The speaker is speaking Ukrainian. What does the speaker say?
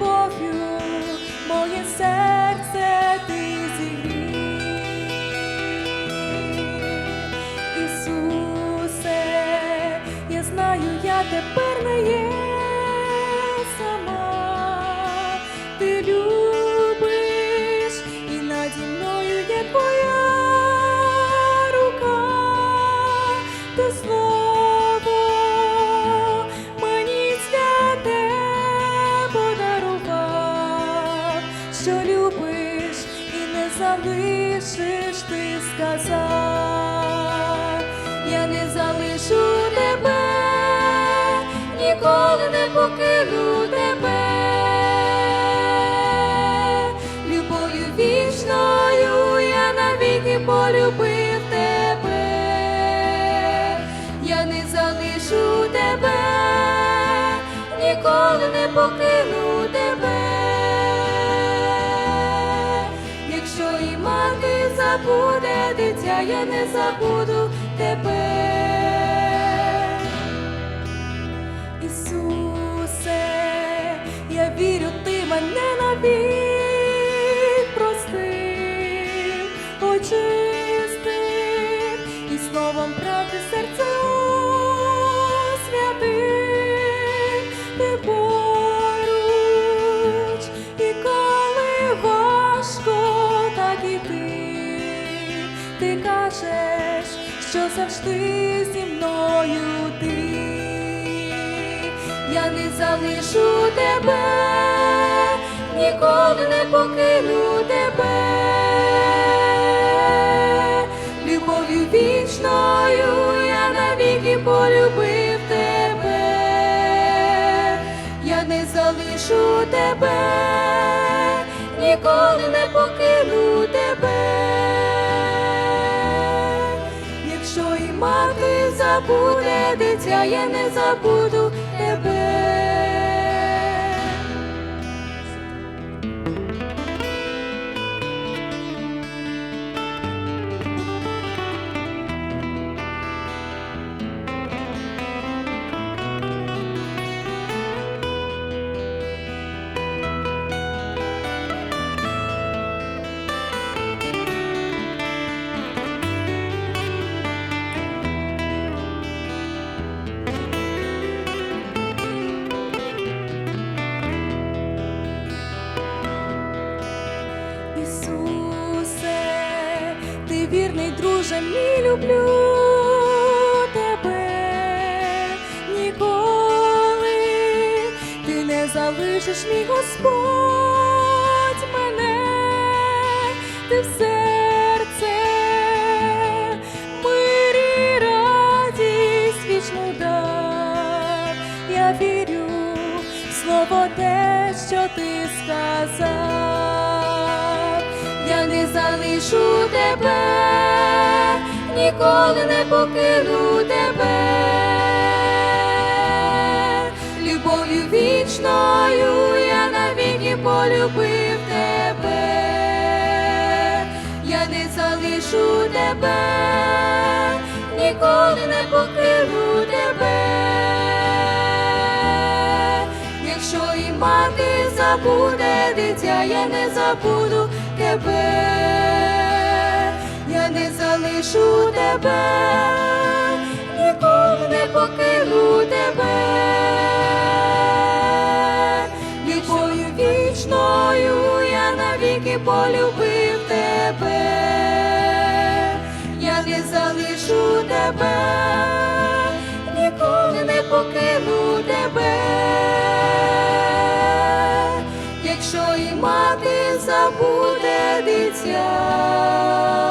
любов'ю моє серце ти зігрів. Ісусе, я знаю, я тепер не є. Залишиш, ти сказав, я не залишу тебе, ніколи не покину тебе, любов'ю вічною я навіки полюбив тебе, я не залишу тебе, ніколи не покину забуде дитя, я не забуду що завжди зі мною ти. Я не залишу тебе, ніколи не покину тебе, любов'ю вічною я навіки полюбив тебе, я не залишу тебе, ніколи не покину мати забуде дитя, я не забуду тебе. Вірний друже, мій люблю тебе. Ніколи, ти не залишиш мій Господь мене, ти в серце, мир і радість вічну дав. Я вірю в слово те, що ти сказав, залишу тебе, ніколи не покину тебе, любов'ю вічною я навіки полюбив тебе, я не залишу тебе, мати забуде дитя, я не забуду тебе, я не залишу тебе, ніколи не покину тебе, любов'ю вічною я навіки полюбив тебе, я не залишу тебе, Якщо і мати забуде дитя,